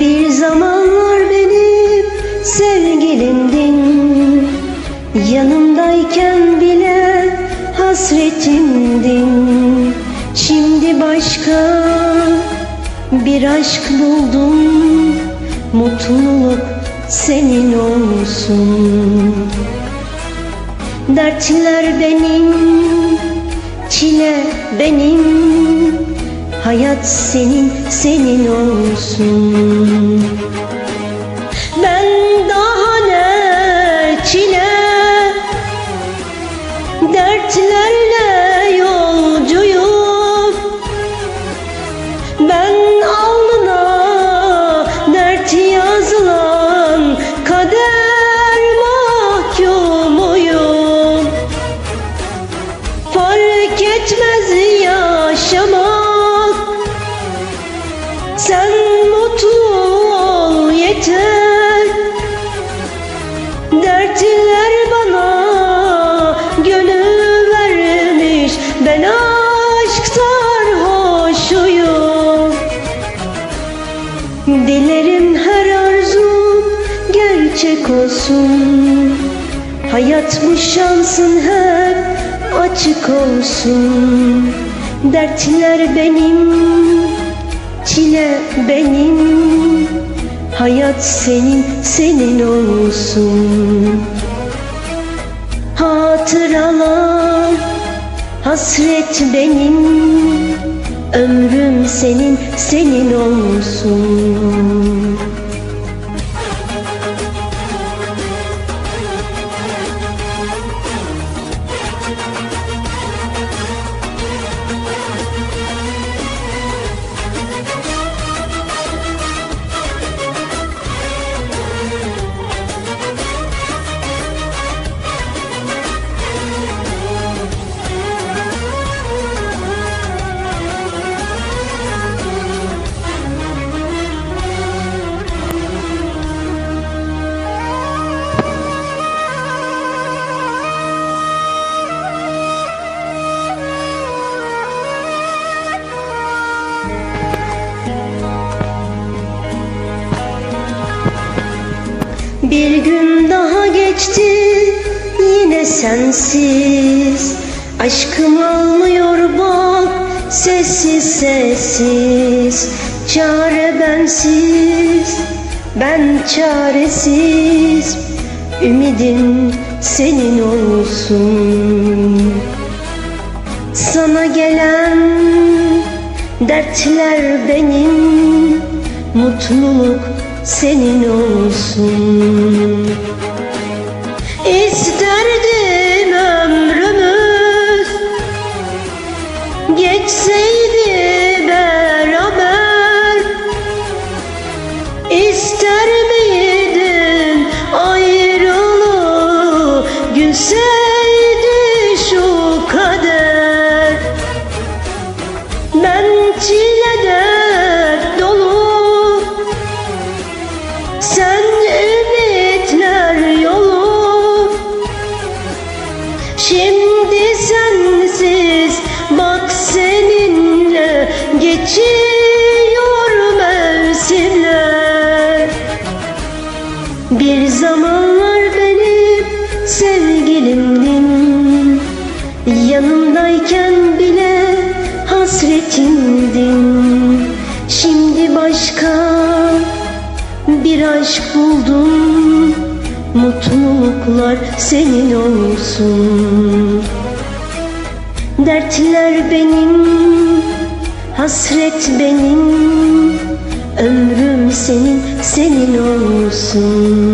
Bir zamanlar benim sevgilimdin Yanımdayken bile hasretimdin Şimdi başka bir aşk buldum Mutluluk senin olsun. Dertler benim, çile benim Hayat senin, senin olsun Dilerim her arzum gerçek olsun. Hayat bu şansın hep açık olsun. Dertler benim, çile benim. Hayat senin, senin olsun. Hatıralar, hasret benim Ömrüm senin, senin olsun Bir gün daha geçti yine sensiz. Aşkım almıyor bak sessiz sessiz. Çare bensiz ben çaresiz. Ümidim senin olsun. Sana gelen dertler benim Mutluluk senin olsun. İsterdim ömrümüz Geçseydi beraber. İster miydin ayrılığı Gülseydi Şimdi sensiz bak seninle geçiyor mevsimler Bir zamanlar benim sevgilimdin Yanımdayken bile hasretimdin Şimdi başka bir aşk buldum Mutluluklar senin olsun. Dertler benim Hasret benim Ömrüm senin, senin olsun